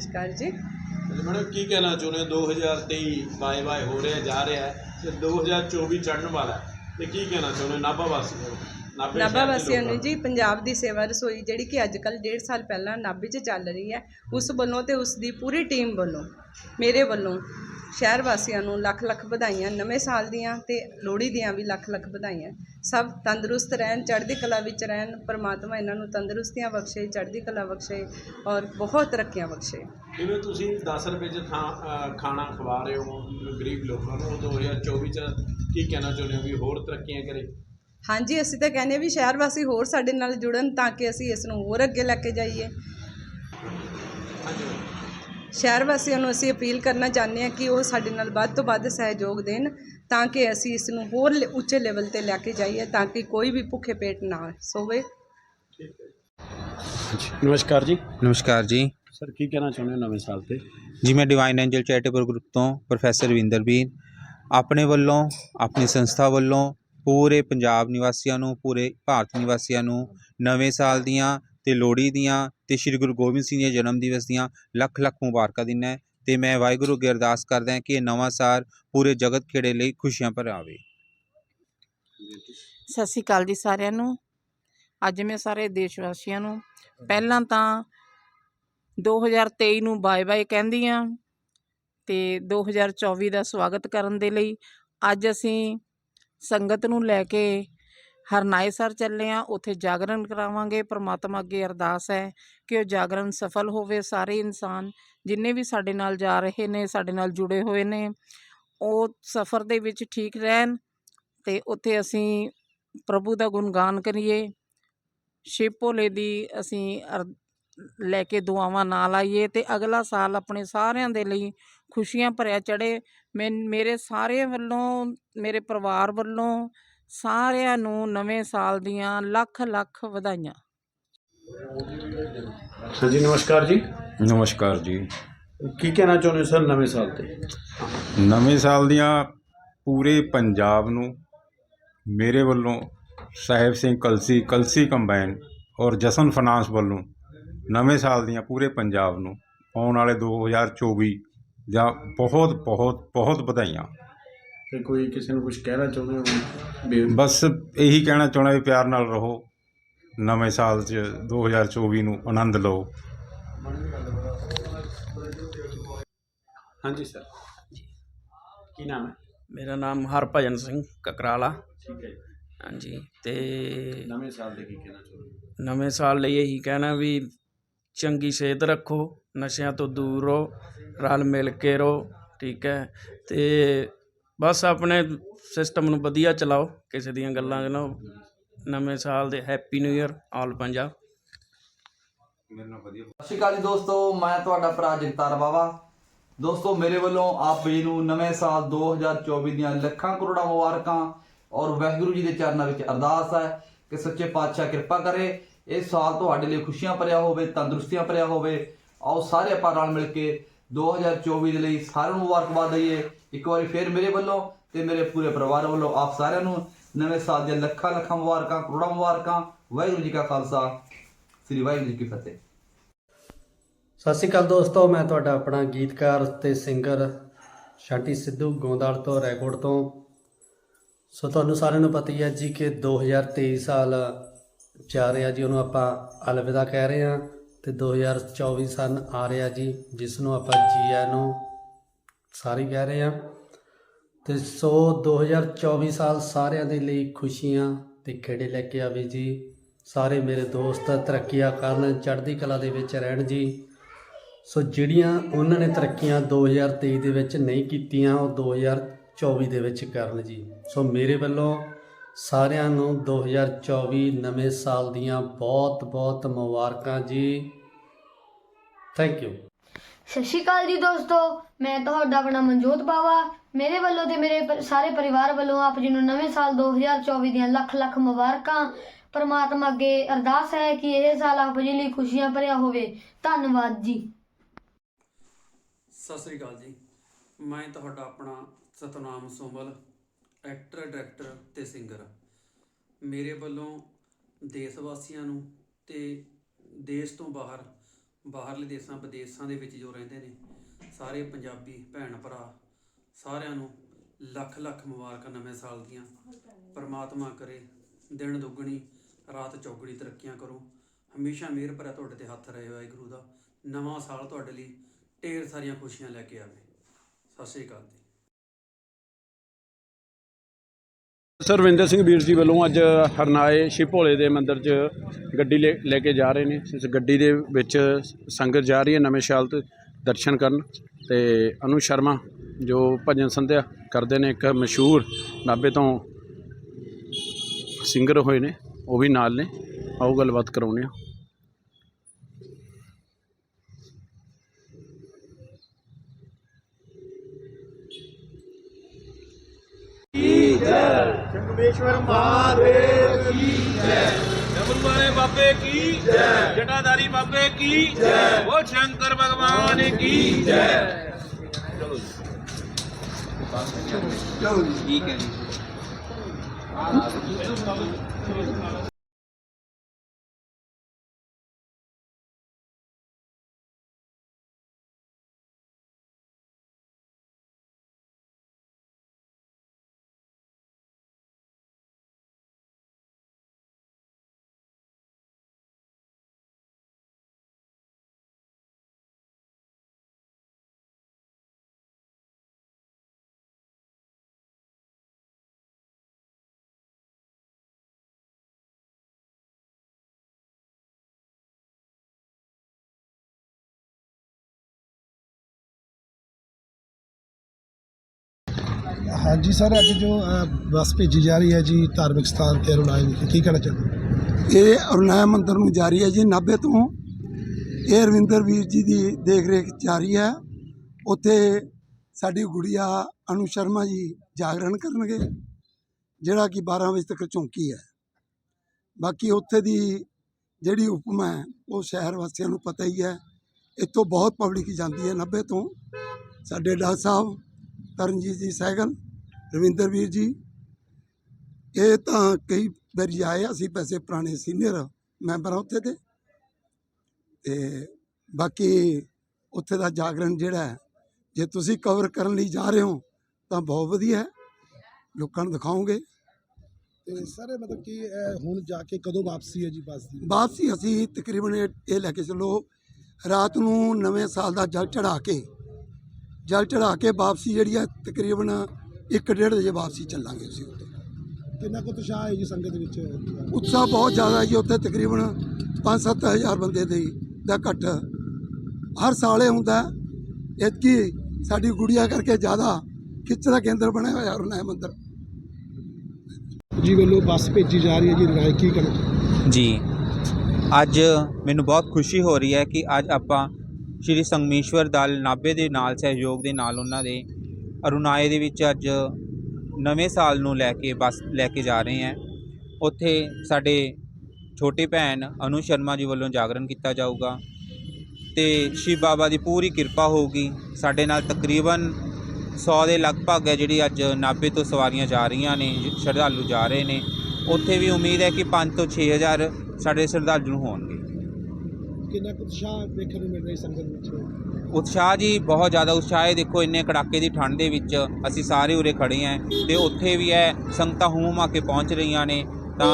ਨਮਸਕਾਰ ਜੀ। ਮੈਡਮ ਕੀ ਕਹਿਣਾ ਚਾਹੁੰਦੇ ਹੋ? 2023 ਬਾਏ ਬਾਏ ਹੋ ਰਿਹਾ ਜਾ ਰਿਹਾ ਹੈ ਤੇ 2024 ਚੜ੍ਹਨ ਵਾਲਾ ਹੈ। ਤੇ ਕੀ ਕਹਿਣਾ ਚਾਹੁੰਦੇ ਨਾਭਾ ਵਾਸੀਆਂ ਨੂੰ ਨਾਭੇ ਵਾਸੀਆਂ ਨੂੰ ਜੀ ਪੰਜਾਬ ਦੀ ਸੇਵਾ ਰਸੋਈ ਜਿਹੜੀ ਕਿ ਅੱਜ ਕੱਲ ਡੇਢ ਸਾਲ ਪਹਿਲਾਂ ਨਾਭੇ 'ਚ ਚੱਲ ਰਹੀ ਹੈ ਉਸ ਵੱਲੋਂ ਤੇ ਉਸ ਦੀ ਪੂਰੀ ਟੀਮ ਵੱਲੋਂ ਮੇਰੇ ਵੱਲੋਂ ਸ਼ਹਿਰ ਵਾਸੀਆਂ ਨੂੰ ਲੱਖ ਲੱਖ ਵਧਾਈਆਂ ਨਵੇਂ ਸਾਲ ਦੀਆਂ ਤੇ ਲੋਹੜੀ ਦੀਆਂ ਵੀ ਲੱਖ ਲੱਖ ਵਧਾਈਆਂ। ਸਭ ਤੰਦਰੁਸਤ ਰਹਿਣ ਚੜ੍ਹਦੀ ਕਲਾ ਵਿੱਚ ਰਹਿਣ ਪਰਮਾਤਮਾ ਇਹਨਾਂ ਨੂੰ ਤੰਦਰੁਸਤੀਆਂ ਬਖਸ਼ੇ ਚੜ੍ਹਦੀ ਕਲਾ ਬਖਸ਼ੇ ਔਰ ਬਹੁਤ ਤਰੱਕੀਆਂ ਬਖਸ਼ੇ। ਜਿਵੇਂ ਤੁਸੀਂ 10 ਰੁਪਏ 'ਚ ਥਾਂ ਖਾਣਾ ਖਵਾ ਰਹੇ ਹੋ ਗਰੀਬ ਲੋਕਾਂ ਨੂੰ ਉਹ 2024 ਚ ਕੀ ਕਹਿਣਾ ਚਾਹੁੰਦੇ ਹੋ ਵੀ ਹੋਰ ਤਰੱਕੀਆਂ ਕਰੇ? ਹਾਂਜੀ ਅਸੀਂ ਤਾਂ ਕਹਿੰਦੇ ਵੀ ਸ਼ਹਿਰ ਵਾਸੀ ਹੋਰ ਸਾਡੇ ਨਾਲ ਜੁੜਨ ਤਾਂ ਕਿ ਅਸੀਂ ਇਸ ਨੂੰ ਹੋਰ ਅੱਗੇ ਲੈ ਕੇ ਜਾਈਏ। ਹਾਂਜੀ। ਸ਼ਹਿਰ ਵਾਸੀਆਂ ਨੂੰ ਅਸੀਂ ਅਪੀਲ ਕਰਨਾ ਚਾਹੁੰਦੇ ਹਾਂ ਕਿ ਉਹ ਸਾਡੇ ਨਾਲ ਵੱਧ ਤੋਂ ਵੱਧ ਸਹਿਯੋਗ ਦੇਣ ਤਾਂ ਕਿ ਅਸੀਂ ਇਸ ਨੂੰ ਹੋਰ ਲੇ- ਉੱਚੇ ਲੈਵਲ ਤੇ ਲੈ ਕੇ ਜਾਈਏ ਤਾਂ ਕਿ ਕੋਈ ਵੀ ਭੁੱਖੇ ਪੇਟ ਨਾ ਸੋਵੇ। ਨਮਸਕਾਰ ਜੀ। ਨਮਸਕਾਰ ਜੀ। ਸਰ ਕੀ ਕਹਿਣਾ ਚਾਹੁੰਦੇ ਹੋ ਨਵੇਂ ਸਾਲ ਤੇ? ਜੀ ਮੈਂ ਡਿਵਾਈਨ ਐਂਜਲ ਚੈਰੀਟੇਬਲ ਗਰੁੱਪ ਤੋਂ ਪ੍ਰੋਫੈਸਰ ਰਵਿੰਦਰ ਵੀਰ। ਆਪਣੇ ਵੱਲੋਂ ਆਪਣੀ ਸੰਸਥਾ ਵੱਲੋਂ ਪੂਰੇ ਪੰਜਾਬ ਨਿਵਾਸੀਆਂ ਨੂੰ ਪੂਰੇ ਭਾਰਤ ਨਿਵਾਸੀਆਂ ਨੂੰ ਨਵੇਂ ਸਾਲ ਦੀਆਂ ਤੇ ਲੋਹੜੀ ਦੀਆਂ ਤੇ ਸ੍ਰੀ ਗੁਰੂ ਗੋਬਿੰਦ ਸਿੰਘ ਜੀ ਦੇ ਜਨਮ ਦਿਵਸ ਦੀਆਂ ਲੱਖ ਲੱਖ ਮੁਬਾਰਕਾਂ ਦਿੰਦਾ ਹੈ ਤੇ ਮੈਂ ਵਾਹਿਗੁਰੂ ਅੱਗੇ ਅਰਦਾਸ ਕਰਦਾ ਕਿ ਇਹ ਨਵਾਂ ਸਾਲ ਪੂਰੇ ਜਗਤ ਖੇੜੇ ਲਈ ਖੁਸ਼ੀਆਂ ਭਰ ਆਵੇ। ਸਤਿ ਸ਼੍ਰੀ ਅਕਾਲ ਜੀ ਸਾਰਿਆਂ ਨੂੰ। ਅੱਜ ਮੈਂ ਸਾਰੇ ਦੇਸ਼ ਵਾਸੀਆਂ ਨੂੰ ਪਹਿਲਾਂ ਤਾਂ 2023 ਨੂੰ ਬਾਏ ਬਾਏ ਕਹਿੰਦੀ ਆ ਤੇ 2024 ਦਾ ਸਵਾਗਤ ਕਰਨ ਦੇ ਲਈ ਅੱਜ ਅਸੀਂ ਸੰਗਤ ਨੂੰ ਲੈ ਕੇ ਹਰਨਾਏਸਰ ਚੱਲੇ ਆ, ਉੱਥੇ ਜਾਗਰਣ ਕਰਾਵਾਂਗੇ, ਪ੍ਰਮਾਤਮਾ ਅੱਗੇ ਅਰਦਾਸ ਹੈ ਕਿ ਉਹ ਜਾਗਰਣ ਸਫਲ ਹੋਵੇ ਸਾਰੇ ਇਨਸਾਨ, ਜਿੰਨੇ ਵੀ ਸਾਡੇ ਨਾਲ ਜਾ ਰਹੇ ਨੇ, ਸਾਡੇ ਨਾਲ ਜੁੜੇ ਹੋਏ ਨੇ, ਉਹ ਸਫ਼ਰ ਦੇ ਵਿੱਚ ਠੀਕ ਰਹਿਣ ਤੇ ਉੱਥੇ ਅਸੀਂ ਪ੍ਰਭੂ ਦਾ ਗੁਣਗਾਨ ਕਰੀਏ। ਸ਼ਿਵ ਭੋਲੇ ਦੀ ਅਸੀਂ ਲੈ ਕੇ ਦੁਆਵਾਂ ਨਾਲ ਆਈਏ ਤੇ ਅਗਲਾ ਸਾਲ ਆਪਣੇ ਸਾਰਿਆਂ ਦੇ ਲਈ ਖੁਸ਼ੀਆਂ ਭਰਿਆ ਚੜੇ ਮੈਂ, ਮੇਰੇ ਸਾਰੇ ਵੱਲੋਂ, ਮੇਰੇ ਪਰਿਵਾਰ ਵੱਲੋਂ ਸਾਰਿਆਂ ਨੂੰ ਨਵੇਂ ਸਾਲ ਦੀਆਂ ਲੱਖ ਲੱਖ ਵਧਾਈਆਂ। ਹਾਂਜੀ ਨਮਸਕਾਰ ਜੀ। ਨਮਸਕਾਰ ਜੀ। ਕੀ ਕਹਿਣਾ ਚਾਹੁੰਦੇ ਹੋ ਸਰ ਨਵੇਂ ਸਾਲ ਤੇ? ਨਵੇਂ ਸਾਲ ਦੀਆਂ ਪੂਰੇ ਪੰਜਾਬ ਨੂੰ ਮੇਰੇ ਵੱਲੋਂ ਸਾਹਿਬ ਸਿੰਘ ਕਲਸੀ ਕਲਸੀ ਕੰਬਾਈਨ ਔਰ ਜਸਨ ਫਾਈਨਾਂਸ ਵੱਲੋਂ ਨਵੇਂ ਸਾਲ ਦੀਆਂ ਪੂਰੇ ਪੰਜਾਬ ਨੂੰ ਆਉਣ ਵਾਲੇ 2024 ਜਾਂ ਬਹੁਤ ਬਹੁਤ ਬਹੁਤ ਵਧਾਈਆਂ। ਤੇ ਕੋਈ ਕਿਸੇ ਨੂੰ ਕੁਝ ਕਹਿਣਾ ਚਾਹੁੰਦੇ ਹੋ ਬਸ ਇਹੀ ਕਹਿਣਾ ਚਾਹੁੰਦਾ ਵੀ ਪਿਆਰ ਨਾਲ ਰਹੋ ਨਵੇਂ ਸਾਲ 'ਚ 2024 ਨੂੰ ਆਨੰਦ ਲਓ। ਹਾਂਜੀ ਸਰ। ਕੀ ਨਾਮ ਹੈ? ਮੇਰਾ ਨਾਮ ਹਰਭਜਨ ਸਿੰਘ ਕਕਰਾਲਾ। ਠੀਕ ਹੈ ਹਾਂਜੀ ਤੇ ਨਵੇਂ ਸਾਲ ਦੇ ਕੀ ਕਹਿਣਾ ਚਾਹੁੰਦੇ ਹੋ? ਨਵੇਂ ਸਾਲ ਲਈ ਇਹੀ ਕਹਿਣਾ ਵੀ ਚੰਗੀ ਸਿਹਤ ਰੱਖੋ ਨਸ਼ਿਆਂ ਤੋਂ ਦੂਰ ਰਹੋ ਰਲ ਮਿਲ ਕੇ ਰਹੋ ਠੀਕ ਹੈ। ਤੇ ਬਸ ਆਪਣੇ ਸਿਸਟਮ ਨੂੰ ਵਧੀਆ ਚਲਾਓ, ਕਿਸੇ ਦੀਆਂ ਗੱਲਾਂ ਨਾ ਨਵੇਂ ਸਾਲ ਦੇ happy new year all Punjab. Sat Sri Akal ਜੀ ਦੋਸਤੋ, ਮੈਂ ਤੁਹਾਡਾ ਭਰਾ ਜਗਤਾਰ ਬਾਵਾ। ਦੋਸਤੋ, ਮੇਰੇ ਵੱਲੋਂ ਆਪ ਜੀ ਨੂੰ ਨਵੇਂ ਸਾਲ 2024 ਦੀਆਂ ਲੱਖਾਂ ਕਰੋੜਾਂ ਮੁਬਾਰਕਾਂ ਔਰ ਵਾਹਿਗੁਰੂ ਜੀ ਦੇ ਚਰਨਾਂ ਵਿੱਚ ਅਰਦਾਸ ਹੈ ਕਿ ਸੱਚੇ ਪਾਤਸ਼ਾਹ ਕਿਰਪਾ ਕਰੇ। ਇਹ ਸਾਲ ਤੁਹਾਡੇ ਲਈ ਖੁਸ਼ੀਆਂ ਭਰਿਆ ਹੋਵੇ, ਤੰਦਰੁਸਤੀਆਂ ਭਰਿਆ ਹੋਵੇ। ਆਓ ਸਾਰੇ ਆਪਾਂ ਰਲ ਮਿਲ ਕੇ 2024 ਦੇ ਲਈ ਸਾਰਿਆਂ ਨੂੰ ਮੁਬਾਰਕਬਾਦ ਦਈਏ। ਇੱਕ ਵਾਰੀ ਫੇਰ ਮੇਰੇ ਵੱਲੋਂ ਤੇ ਮੇਰੇ ਪੂਰੇ ਪਰਿਵਾਰ ਵੱਲੋਂ ਆਪ ਸਾਰਿਆਂ ਨੂੰ ਨਵੇਂ ਸਾਲ ਦੀਆਂ ਲੱਖਾਂ ਲੱਖਾਂ ਮੁਬਾਰਕਾਂ, ਕਰੋੜਾਂ ਮੁਬਾਰਕਾਂ। ਵਾਹਿਗੁਰੂ ਜੀ ਕਾ ਖਾਲਸਾ, ਸ੍ਰੀ ਵਾਹਿਗੁਰੂ ਜੀ ਕੀ ਫਤਿਹ। ਸਤਿ ਸ਼੍ਰੀ ਅਕਾਲ ਦੋਸਤੋ, ਮੈਂ ਤੁਹਾਡਾ ਆਪਣਾ ਗੀਤਕਾਰ ਤੇ ਸਿੰਗਰ ਸ਼ਾਂਟੀ ਸਿੱਧੂ ਗੋਂਦਾਲ ਤੋਂ ਰੈਕੋਰਡ ਤੋਂ। ਸੋ ਤੁਹਾਨੂੰ ਸਾਰਿਆਂ ਨੂੰ ਪਤਾ ਹੀ ਹੈ ਜੀ ਕਿ 2023 ਸਾਲ ਜਾ ਰਿਹਾ ਜੀ, ਉਹਨੂੰ ਆਪਾਂ ਅਲਵਿਦਾ ਕਹਿ ਰਹੇ ਹਾਂ। ਤੇ 2024 ਸਨ ਆ ਰਿਹਾ ਜੀ, ਜਿਸ ਨੂੰ ਆਪਾਂ ਜੀ ਆਇਆਂ ਨੂੰ ਸਾਰੀ ਕਹਿ ਰਹੇ ਹਾਂ। ਤੇ ਸੋ 2024 ਸਾਲ ਸਾਰਿਆਂ ਦੇ ਲਈ ਖੁਸ਼ੀਆਂ ਤੇ ਖੇੜੇ ਲੈ ਕੇ ਆਵੇ ਜੀ। ਸਾਰੇ ਮੇਰੇ ਦੋਸਤ ਤਰੱਕੀਆਂ ਕਰਨ, ਚੜ੍ਹਦੀ ਕਲਾ ਦੇ ਵਿੱਚ ਰਹਿਣ ਜੀ। ਸੋ ਜਿਹੜੀਆਂ ਉਹਨਾਂ ਨੇ ਤਰੱਕੀਆਂ 2023 ਦੇ ਵਿੱਚ ਨਹੀਂ ਕੀਤੀਆਂ, ਉਹ 2024 ਦੇ ਵਿੱਚ ਕਰਨ ਜੀ। ਸੋ ਮੇਰੇ ਵੱਲੋਂ ਸਾਰਿਆਂ ਨੂੰ 2024 ਨਵੇਂ ਸਾਲ ਦੀਆਂ ਬਹੁਤ ਬਹੁਤ ਮੁਬਾਰਕਾਂ ਜੀ। ਥੈਂਕ ਯੂ ਸਤਿ ਸ਼੍ਰੀ ਅਕਾਲ ਜੀ ਦੋਸਤੋ ਮੈਂ ਤੁਹਾਡਾ ਆਪਣਾ ਮਨਜੋਤ ਬਾਵਾ। ਮੇਰੇ ਵੱਲੋਂ ਤੇ ਮੇਰੇ ਪ- ਸਾਰੇ ਪਰਿਵਾਰ ਵੱਲੋਂ ਆਪ ਜੀ ਨੂੰ ਨਵੇਂ ਸਾਲ 2024 ਦੀਆਂ ਲੱਖ ਲੱਖ ਮੁਬਾਰਕਾਂ। ਪਰਮਾਤਮਾ ਅੱਗੇ ਅਰਦਾਸ ਹੈ ਕਿ ਇਹ ਸਾਲ ਆਪ ਜੀ ਲਈ ਖੁਸ਼ੀਆਂ ਭਰਿਆ ਹੋਵੇ। ਧੰਨਵਾਦ ਜੀ। ਸਤਿ ਸ੍ਰੀ ਅਕਾਲ ਜੀ। ਮੈਂ ਤੁਹਾਡਾ ਆਪਣਾ ਸਤਨਾਮ ਸੋਮਲ। ਐਕਟਰ, ਡਾਇਰੈਕਟਰ ਤੇ ਸਿੰਗਰ। ਮੇਰੇ ਵੱਲੋਂ ਦੇਸ਼ ਵਾਸੀਆਂ ਨੂੰ ਤੇ ਦੇਸ਼ ਤੋਂ ਬਾਹਰ, ਬਾਹਰਲੇ ਦੇਸ਼ਾਂ, ਵਿਦੇਸ਼ਾਂ ਦੇ ਵਿੱਚ ਜੋ ਰਹਿੰਦੇ ਨੇ, ਸਾਰੇ ਪੰਜਾਬੀ ਭੈਣ ਭਰਾ ਸਾਰਿਆਂ ਨੂੰ ਲੱਖ ਲੱਖ ਮੁਬਾਰਕਾਂ ਨਵੇਂ ਸਾਲ ਦੀਆਂ। ਪਰਮਾਤਮਾ ਕਰੇ, ਦਿਨ ਦੁੱਗਣੀ, ਰਾਤ ਚੌਗਣੀ ਤਰੱਕੀਆਂ ਕਰੋ। ਹਮੇਸ਼ਾ ਮਿਹਰ ਭਰਿਆ ਤੁਹਾਡੇ ਤੇ ਹੱਥ ਰਹੇ ਵਾਹਿਗੁਰੂ ਦਾ। ਨਵਾਂ ਸਾਲ ਤੁਹਾਡੇ ਲਈ ਢੇਰ ਸਾਰੀਆਂ ਖੁਸ਼ੀਆਂ ਲੈ ਕੇ ਆਵੇ। ਸਤਿ ਸ਼੍ਰੀ ਅਕਾਲ ਸਰਵਿੰਦਰ ਸਿੰਘ ਵੀਰ ਜੀ ਵੱਲੋਂ ਅੱਜ ਹਰਨਾਏ ਸ਼ਿਵ ਭੋਲੇ ਦੇ ਮੰਦਿਰ 'ਚ ਗੱਡੀ ਲੈ ਲੈ ਕੇ ਜਾ ਰਹੇ ਨੇ। ਇਸ ਗੱਡੀ ਦੇ ਵਿੱਚ ਸੰਗਤ ਜਾ ਰਹੀ ਹੈ ਨਵੇਂ ਸਾਲ ਤੇ ਦਰਸ਼ਨ ਕਰਨ ਤੇ ਅਨੂ ਸ਼ਰਮਾ ਜੋ ਭਜਨ ਸੰਧਿਆ ਕਰਦੇ ਨੇ, ਇੱਕ ਮਸ਼ਹੂਰ ਨਾਭੇ ਤੋਂ ਸਿੰਗਰ ਹੋਏ ਨੇ, ਉਹ ਵੀ ਨਾਲ ਨੇ। ਆਓ ਗੱਲਬਾਤ ਕਰਾਉਂਦੇ ਆ डमरू बाबे की जय। जटाधारी बाबे की जय। वो शंकर भगवान की जय। ਹਾਂਜੀ ਸਰ ਅੱਜ ਜੋ ਅ, ਬੱਸ ਭੇਜੀ ਜਾ ਰਹੀ ਹੈ ਜੀ ਧਾਰਮਿਕ ਸਥਾਨ ਤੇ ਅਰੁਣਾਇ ਵਿਖੇ ਕੀ ਕਹਿਣਾ ਚਾਹੁੰਦੇ ਇਹ ਅਰੁਣਾਇਆ ਮੰਦਰ ਨੂੰ ਜਾ ਰਹੀ ਹੈ ਜੀ ਨਾਭੇ ਤੋਂ। ਇਹ ਰਵਿੰਦਰ ਵੀਰ ਜੀ ਦੀ ਦੇਖ ਰੇਖ ਜਾ ਰਹੀ ਹੈ। ਉੱਥੇ ਸਾਡੀ ਗੁੜੀਆ ਅਨੂ ਸ਼ਰਮਾ ਜੀ ਜਾਗਰਣ ਕਰਨਗੇ ਜਿਹੜਾ ਕਿ 12 ਵਜੇ ਤੱਕ ਚੌਂਕੀ ਹੈ। ਬਾਕੀ ਉੱਥੇ ਦੀ ਜਿਹੜੀ ਉਪਮਾ ਹੈ ਉਹ ਸ਼ਹਿਰ ਵਾਸੀਆਂ ਨੂੰ ਪਤਾ ਹੀ ਹੈ। ਇੱਥੋਂ ਬਹੁਤ ਪਬਲਿਕ ਜਾਂਦੀ ਹੈ ਨਾਭੇ ਤੋਂ। ਸਾਡੇ ਡਾਕਟਰ ਸਾਹਿਬ ਤਰਨਜੀਤ ਜੀ ਸਹਿਗਲ ਰਵਿੰਦਰ ਵੀਰ ਜੀ। ਇਹ ਤਾਂ ਕਈ ਵਾਰੀ ਆਏ ਅਸੀਂ ਪੈਸੇ ਪੁਰਾਣੇ ਸੀਨੀਅਰ ਮੈਂਬਰ ਉੱਥੇ ਦੇ। ਤੇ ਬਾਕੀ ਉੱਥੇ ਦਾ ਜਾਗਰਣ ਜਿਹੜਾ ਹੈ ਜੇ ਤੁਸੀਂ ਕਵਰ ਕਰਨ ਲਈ ਜਾ ਰਹੇ ਹੋ ਤਾਂ ਬਹੁਤ ਵਧੀਆ ਹੈ। ਲੋਕਾਂ ਨੂੰ ਦਿਖਾਓਗੇ। ਤੇ ਸਰ ਮਤਲਬ ਕਿ ਹੁਣ ਜਾ ਕੇ ਕਦੋਂ ਵਾਪਸੀ ਹੈ ਜੀ ਬੱਸ ਦੀ? ਵਾਪਸੀ ਅਸੀਂ ਤਕਰੀਬਨ ਇਹ ਲੈ ਕੇ ਚੱਲੋ ਰਾਤ ਨੂੰ ਨਵੇਂ ਸਾਲ ਦਾ ਜਲ ਚੜਾ ਕੇ ਜਲ ਚੜਾ ਕੇ ਵਾਪਸੀ ਜਿਹੜੀ ਹੈ ਤਕਰੀਬਨ 1:30 ਵਜੇ ਵਾਪਸੀ ਚੱਲਾਂਗੇ ਅਸੀਂ ਉੱਥੇ। ਕਿੰਨਾ ਕੁ ਉਤਸ਼ਾਹ ਹੈ ਜੀ ਸੰਗਤ ਵਿੱਚ? ਉਤਸ਼ਾਹ ਬਹੁਤ ਜ਼ਿਆਦਾ ਜੀ ਉੱਥੇ ਤਕਰੀਬਨ 5-7 ਹਜ਼ਾਰ ਬੰਦੇ ਦੇ ਦਾ ਇਕੱਠ ਹਰ ਸਾਲ ਇਹ ਹੁੰਦਾ ਹੈ। ਐਤਕੀ ਸਾਡੀ ਗੁੜੀਆ ਕਰਕੇ ਜ਼ਿਆਦਾ ਖਿੱਚ ਦਾ ਕੇਂਦਰ ਬਣਿਆ ਹੋਇਆ ਅਰੁਣਾਏ ਮੰਦਰ। ਜੀ ਵੱਲੋਂ ਬੱਸ ਭੇਜੀ ਜਾ ਰਹੀ ਹੈ ਜੀ ਰਾਏ ਕੀ ਕਹਿਣਾ ਚਾਹੁੰਦੇ ਜੀ ਅੱਜ ਮੈਨੂੰ ਬਹੁਤ ਖੁਸ਼ੀ ਹੋ ਰਹੀ ਹੈ ਕਿ ਅੱਜ ਆਪਾਂ ਸ਼੍ਰੀ ਸੰਗਮੇਸ਼ਵਰ ਦਲ ਨਾਭੇ ਦੇ ਨਾਲ ਸਹਿਯੋਗ ਦੇ ਨਾਲ ਉਹਨਾਂ ਦੇ ਅਰੁਣਾਏ ਦੇ ਵਿੱਚ ਅੱਜ ਨਵੇਂ ਸਾਲ ਨੂੰ ਲੈ ਕੇ ਬੱਸ ਲੈ ਕੇ ਜਾ ਰਹੇ ਹਾਂ। ਉੱਥੇ ਸਾਡੇ ਛੋਟੀ ਭੈਣ ਅਨੂ ਸ਼ਰਮਾ ਜੀ ਵੱਲੋਂ ਜਾਗਰਣ ਕੀਤਾ ਜਾਊਗਾ ਤੇ ਸ਼ਿਵ ਬਾਬਾ ਦੀ ਪੂਰੀ ਕਿਰਪਾ ਹੋਊਗੀ। ਸਾਡੇ ਨਾਲ ਤਕਰੀਬਨ 100 ਦੇ ਲਗਭਗ ਹੈ ਜਿਹੜੀ ਅੱਜ ਨਾਭੇ ਤੋਂ ਸਵਾਰੀਆਂ ਜਾ ਰਹੀਆਂ ਨੇ, ਸ਼ਰਧਾਲੂ ਜਾ ਰਹੇ ਨੇ। ਉੱਥੇ ਵੀ ਉਮੀਦ ਹੈ ਕਿ 5 ਤੋਂ 6000 ਸਾਡੇ ਸ਼ਰਧਾਲੂ ਹੋਣਗੇ। ਕਿੰਨਾ ਕੁ ਉਤਸ਼ਾਹ ਵੇਖਣ ਨੂੰ ਮਿਲ ਰਿਹਾ ਸੰਗਤ ਵਿੱਚ ਉਤਸ਼ਾਹ ਜੀ ਬਹੁਤ ਜ਼ਿਆਦਾ ਉਤਸ਼ਾਹ ਹੈ ਦੇਖੋ ਇੰਨੇ ਕੜਾਕੇ ਦੀ ਠੰਡ ਦੇ ਵਿੱਚ ਅਸੀਂ ਸਾਰੇ ਉਰੇ ਖੜੇ ਆਂ ਤੇ ਉੱਥੇ ਵੀ ਹੈ ਸੰਗਤਾਂ ਹੂਮ ਆ ਕੇ ਪਹੁੰਚ ਰਹੀਆਂ ਨੇ ਤਾਂ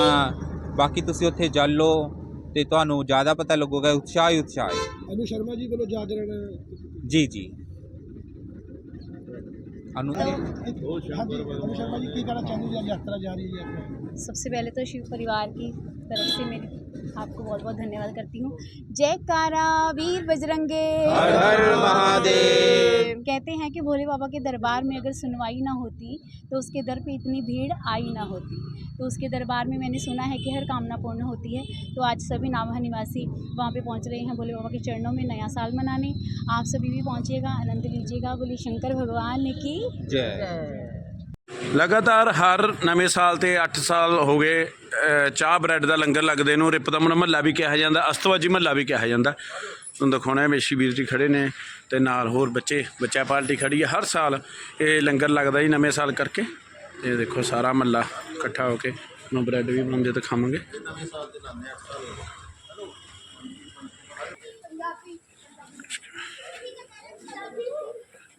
ਬਾਕੀ ਤੁਸੀਂ ਉੱਥੇ ਚੱਲ ਲਓ ਤੇ ਤੁਹਾਨੂੰ ਜ਼ਿਆਦਾ ਪਤਾ ਲੱਗੂਗਾ ਉਤਸ਼ਾਹ ਹੀ ਉਤਸ਼ਾਹ ਹੈ ਅਨੂ ਸ਼ਰਮਾ ਜੀ ਵੱਲੋਂ ਜਾਗਰਣ ਜੀ ਜੀ ਅਨੂ ਹਾਂਜੀ ਅਨੂ ਸ਼ਰਮਾ ਜੀ ਕੀ ਕਹਿਣਾ ਚਾਹੁੰਦੇ ਜੀ ਅੱਜ ਯਾਤਰਾ ਜਾ ਰਹੀ ਹੈ ਜੀ सबसे पहले तो शिव परिवार की तरफ़ से मेरी आपको बहुत बहुत धन्यवाद करती हूँ। जयकारा वीर बजरंगे। हर हर महादेव। कहते हैं कि भोले बाबा के दरबार में अगर सुनवाई ना होती तो उसके दर पे इतनी भीड़ आई ना होती। तो उसके दरबार में मैंने सुना है कि हर कामना पूर्ण होती है। तो आज सभी नाभा निवासी वहाँ पे पहुँच रहे हैं भोले बाबा के चरणों में नया साल मनाने। आप सभी भी पहुँचिएगा आनंद लीजिएगा। बोले शंकर भगवान की ਜੈ ਲਗਾਤਾਰ ਹਰ ਨਵੇਂ ਸਾਲ ਤੇ 8 ਸਾਲ ਹੋ ਗਏ ਚਾਹ ਬ੍ਰੈਡ ਦਾ ਲੰਗਰ ਲੱਗਦੇ ਨੂੰ ਰਿਪਦਮ ਮਹੱਲਾ ਵੀ ਕਿਹਾ ਜਾਂਦਾ, ਅਸਤਵਾਜੀ ਮਹੱਲਾ ਵੀ ਕਿਹਾ ਜਾਂਦਾ। ਤੁਹਾਨੂੰ ਦਿਖਾਉਣਾ ਮੇਸ਼ੀ ਵੀਰ ਜੀ ਖੜੇ ਨੇ ਤੇ ਨਾਲ ਹੋਰ ਬੱਚੇ, ਬੱਚਾ ਪਾਰਟੀ ਖੜੀ ਹੈ, ਹਰ ਸਾਲ ਇਹ ਲੰਗਰ ਲੱਗਦਾ ਜੀ ਨਵੇਂ ਸਾਲ ਕਰਕੇ। ਇਹ ਦੇਖੋ ਸਾਰਾ ਮਹੱਲਾ ਇਕੱਠਾ ਹੋ ਕੇ ਨੂੰ ਬ੍ਰੈਡ ਵੀ ਬਣਾਉਂਦੇ ਤੇ ਖਾਵਾਂਗੇ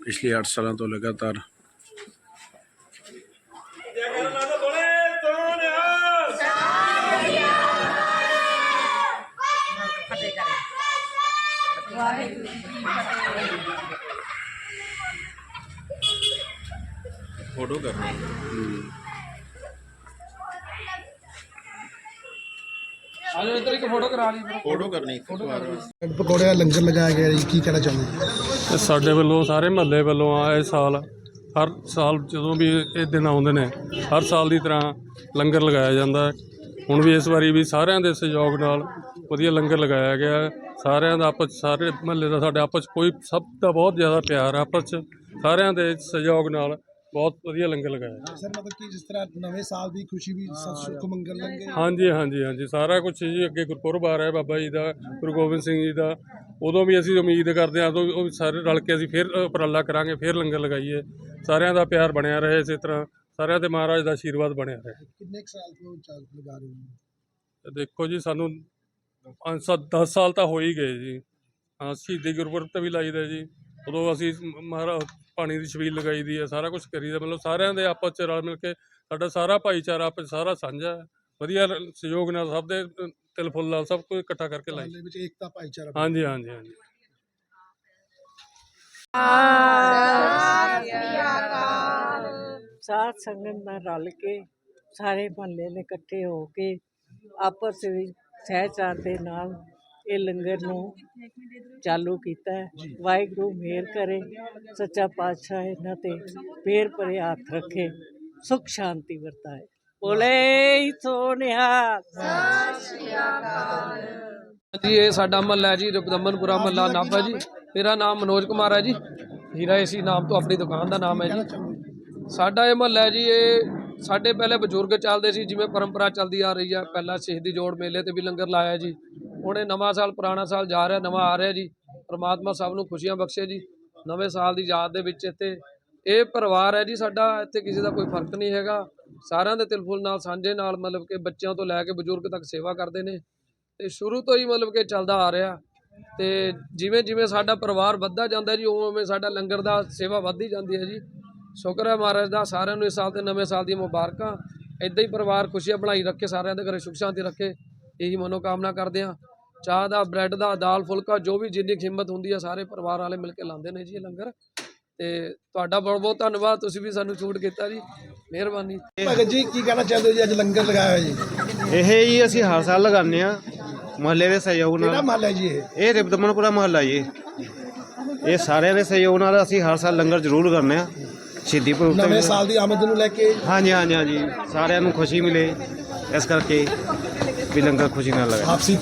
ਪਿਛਲੇ 8 ਸਾਲਾਂ ਤੋਂ ਲਗਾਤਾਰ ਫੋਟੋ ਕਰਨਾ ਆਜੋ ਇੱਧਰ ਇੱਕ ਫੋਟੋ ਕਰਾ ਲਈ। ਫੋਟੋ ਕਰਨੀ ਪਕੌੜੇ ਦਾ ਲੰਗਰ ਲਗਾਇਆ ਗਿਆ ਜੀ ਕੀ ਕਹਿਣਾ ਚਾਹੁੰਦੇ ਸਾਡੇ ਵੱਲੋਂ ਸਾਰੇ ਮਹੱਲੇ ਵੱਲੋਂ ਆ ਇਸ ਸਾਲ। ਹਰ ਸਾਲ ਜਦੋਂ ਵੀ ਇਹ ਦਿਨ ਆਉਂਦੇ ਨੇ ਹਰ ਸਾਲ ਦੀ ਤਰ੍ਹਾਂ ਲੰਗਰ ਲਗਾਇਆ ਜਾਂਦਾ ਹੈ। ਹੁਣ ਵੀ ਇਸ ਵਾਰੀ ਵੀ ਸਾਰਿਆਂ ਦੇ ਸਹਿਯੋਗ ਨਾਲ ਵਧੀਆ ਲੰਗਰ ਲਗਾਇਆ ਗਿਆ। ਸਾਰਿਆਂ ਦਾ ਆਪਸ ਸਾਰੇ ਮਹੱਲੇ ਦਾ ਸਾਡੇ ਆਪਸ ਕੋਈ ਸਭ ਦਾ ਬਹੁਤ ਜ਼ਿਆਦਾ ਪਿਆਰ ਆਪਸ 'ਚ। ਸਾਰਿਆਂ ਦੇ ਸਹਿਯੋਗ ਨਾਲ ਬਹੁਤ ਵਧੀਆ ਲੰਗਰ ਲਗਾਇਆ ਸਰ ਮਤਲਬ ਕਿ ਜਿਸ ਤਰ੍ਹਾਂ ਨਵੇਂ ਸਾਲ ਦੀ ਖੁਸ਼ੀ ਵੀ ਸੁਖ ਮੰਗਲ ਲੰਗੇ ਹਾਂਜੀ ਹਾਂਜੀ ਹਾਂਜੀ। ਸਾਰਾ ਕੁਝ ਜੀ ਅੱਗੇ ਗੁਰਪੁਰਬ ਆ ਰਿਹਾ ਬਾਬਾ ਜੀ ਦਾ ਗੁਰੂ ਗੋਬਿੰਦ ਸਿੰਘ ਜੀ ਦਾ। ਉਦੋਂ ਵੀ ਅਸੀਂ ਉਮੀਦ ਕਰਦੇ ਹਾਂ ਉਦੋਂ ਵੀ ਉਹ ਸਾਰੇ ਰਲ ਕੇ ਅਸੀਂ ਫਿਰ ਉਪਰਾਲਾ ਕਰਾਂਗੇ ਫਿਰ ਲੰਗਰ ਲਗਾਈਏ। ਸਾਰਿਆਂ ਦਾ ਪਿਆਰ ਬਣਿਆ ਰਹੇ ਇਸੇ ਤਰ੍ਹਾਂ। ਸਾਰਿਆਂ ਤੇ ਮਹਾਰਾਜ ਦਾ ਆਸ਼ੀਰਵਾਦ ਬਣਿਆ ਰਹੇ। ਕਿੰਨੇ ਕੁ ਸਾਲ ਤੋਂ ਚਾਲ ਲਗਾ ਰਹੇ ਹੋ? ਤੇ ਦੇਖੋ ਜੀ ਸਾਨੂੰ 5-7 10 ਸਾਲ ਤਾਂ ਹੋ ਹੀ ਗਏ ਜੀ। ਹਾਂ ਸ਼ਹੀਦੀ ਗੁਰਪੁਰਬ ਤੇ ਵੀ ਲਾਈਦਾ ਜੀ। ਉਦੋਂ ਅਸੀਂ ਮਹਾਰਾਜ ਪਾਣੀ ਦੀ ਛਬੀਲ ਲਗਾਈ ਦੀ ਹੈ ਸਾਰਾ ਕੁਝ ਕਰੀਦਾ ਮਤਲਬ ਸਾਰਿਆਂ ਦੇ ਆਪਸ ਚ ਰਲ ਮਿਲ ਕੇ ਸਾਡਾ ਸਾਰਾ ਭਾਈਚਾਰਾ ਆਪਸ ਸਾਰਾ ਸਾਂਝਾ ਹੈ। ਵਧੀਆ ਸਹਿਯੋਗ ਨਾਲ ਸਭ ਦੇ ਤਿਲ ਫੁੱਲ ਨਾਲ ਸਭ ਕੁਝ ਇਕੱਠਾ ਕਰਕੇ ਲਾਈ। ਮਹੱਲੇ ਵਿੱਚ ਏਕਤਾ ਭਾਈਚਾਰਾ। ਹਾਂਜੀ ਹਾਂਜੀ ਹਾਂਜੀ। ਸਾਧ ਸੰਗਤ ਨਾਲ ਰਲ ਕੇ ਸਾਰੇ ਮਹੱਲੇ ਨੇ ਇਕੱਠੇ ਹੋ ਕੇ ਆਪਸ ਵਿੱਚ ਸਹਿਚਾਰ ਦੇ ਨਾਲ ਇਹ ਲੰਗਰ ਨੂੰ ਚਾਲੂ ਕੀਤਾ ਵਾਹਿਗੁਰੂ ਮਿਹਰ ਕਰੇ ਸੱਚਾ ਪਾਤਸ਼ਾਹ ਇਹਨਾਂ ਤੇ ਪੇਰ ਭਰੇ ਹੱਥ ਰੱਖੇ ਸੁਖ ਸ਼ਾਂਤੀ ਵਰਤਾਏ। ਬੋਲੇ ਸੋਨਿਆ ਜੀ ਇਹ ਸਾਡਾ ਮਹੱਲਾ ਜੀ ਰਬਦਮਨਪੁਰਾ ਮਹੱਲਾ ਨਾਭਾ ਜੀ। ਮੇਰਾ ਨਾਮ ਮਨੋਜ ਕੁਮਾਰ ਹੈ ਜੀ। ਹੀਰਾ ਏਸੀ ਨਾਮ ਤੋਂ ਆਪਣੀ ਦੁਕਾਨ ਦਾ ਨਾਮ ਹੈ ਜੀ। ਸਾਡਾ ਇਹ ਮਹੱਲਾ ਹੈ ਜੀ, ਇਹ ਸਾਡੇ ਪਹਿਲੇ ਬਜ਼ੁਰਗ ਚੱਲਦੇ ਸੀ, ਜਿਵੇਂ ਪਰੰਪਰਾ ਚੱਲਦੀ ਆ ਰਹੀ ਆ। ਪਹਿਲਾਂ ਸ਼ਹੀਦੀ ਜੋੜ ਮੇਲੇ ਤੇ ਵੀ ਲੰਗਰ ਲਾਇਆ ਜੀ। ਹੁਣ ਇਹ ਨਵਾਂ ਸਾਲ, ਪੁਰਾਣਾ ਸਾਲ ਜਾ ਰਿਹਾ, ਨਵਾਂ ਆ ਰਿਹਾ ਜੀ। ਪਰਮਾਤਮਾ ਸਭ ਨੂੰ ਖੁਸ਼ੀਆਂ ਬਖਸ਼ੇ ਜੀ, ਨਵੇਂ ਸਾਲ ਦੀ ਯਾਦ ਦੇ ਵਿੱਚ ਇੱਥੇ। ਇਹ ਪਰਿਵਾਰ ਹੈ ਜੀ ਸਾਡਾ, ਇੱਥੇ ਕਿਸੇ ਦਾ ਕੋਈ ਫ਼ਰਕ ਨਹੀਂ ਹੈਗਾ। ਸਾਰਿਆਂ ਦੇ ਤਿਲਫੁਲ ਨਾਲ, ਸਾਂਝੇ ਨਾਲ, ਮਤਲਬ ਕਿ ਬੱਚਿਆਂ ਤੋਂ ਲੈ ਕੇ ਬਜ਼ੁਰਗ ਤੱਕ ਸੇਵਾ ਕਰਦੇ ਨੇ। ਤੇ ਸ਼ੁਰੂ ਤੋਂ ਹੀ ਮਤਲਬ ਕਿ ਚੱਲਦਾ ਆ ਰਿਹਾ। ਤੇ ਜਿਵੇਂ ਜਿਵੇਂ ਸਾਡਾ ਪਰਿਵਾਰ ਵੱਧਦਾ ਜਾਂਦਾ ਜੀ ਉਵੇਂ ਉਵੇਂ ਸਾਡਾ ਲੰਗਰ ਦਾ ਸੇਵਾ ਵੱਧਦੀ ਜਾਂਦੀ ਹੈ ਜੀ। ਸ਼ੁਕਰ ਹੈ ਮਹਾਰਾਜ ਦਾ ਸਾਰਿਆਂ ਨੂੰ ਇਸ ਸਾਲ ਤੇ ਨਵੇਂ ਸਾਲ ਦੀਆਂ ਮੁਬਾਰਕਾਂ। ਇਦਾਂ ਹੀ ਪਰਿਵਾਰ ਖੁਸ਼ੀਆਂ ਬਣਾਈ ਰੱਖੇ ਸਾਰਿਆਂ ਦੇ ਘਰੇ ਸੁਖ ਸ਼ਾਂਤੀ ਰੱਖੇ। ਇਹੀ ਮਨੋਕਾਮਨਾ ਕਰਦੇ ਆ ਚਾਹ ਦਾ ਬ੍ਰੈਡ ਦਾ ਦਾਲ ਫੁਲਕਾ ਜੋ ਵੀ ਜਿੰਨੀ ਹਿੰਮਤ ਹੁੰਦੀ ਆ ਸਾਰੇ ਪਰਿਵਾਰ ਵਾਲੇ ਮਿਲ ਕੇ ਲਾਉਂਦੇ ਨੇ ਜੀ ਇਹ ਲੰਗਰ। ਤੇ ਤੁਹਾਡਾ ਬਹੁਤ ਬਹੁਤ ਧੰਨਵਾਦ ਤੁਸੀਂ ਵੀ ਸਾਨੂੰ ਛੂਟ ਕੀਤਾ ਜੀ। ਮਿਹਰਬਾਨੀ। ਭਗਤ ਜੀ ਕੀ ਕਹਿਣਾ ਚਾਹੁੰਦੇ ਹੋ ਜੀ ਅੱਜ ਲੰਗਰ ਲਗਾਇਆ ਹੋਇਆ ਜੀ? ਇਹ ਜੀ ਅਸੀਂ ਹਰ ਸਾਲ ਲਗਾਉਂਦੇ ਆ ਮਹੱਲੇ ਦੇ ਸਹਿਯੋਗ ਕਿਹੜਾ ਨਾਲ ਮਹੱਲਾ ਜੀ ਇਹ? ਇਹ ਰਿਪਦਮਨਪੁਰਾ ਮਹੱਲਾ ਜੀ। ਇਹ ਸਾਰਿਆਂ ਦੇ ਸਹਿਯੋਗ ਨਾਲ ਅਸੀਂ ਹਰ ਸਾਲ ਲੰਗਰ ਜ਼ਰੂਰ ਕਰਨੇ ਆ। ਸ਼ਹੀਦੀ ਪੁਰਬ ਨਵੇਂ ਸਾਲ ਦੀ ਆਮਦ ਨੂੰ ਲੈ ਕੇ? ਹਾਂਜੀ ਹਾਂਜੀ ਹਾਂਜੀ। ਸਾਰਿਆਂ ਨੂੰ ਖੁਸ਼ੀ ਮਿਲੇ। ਇਸ ਕਰਕੇ ਵੀ ਲੰਗਰ ਖੁਸ਼ੀ ਨਾਲ ਲਗਾਇਆ। ਆਪਸੀ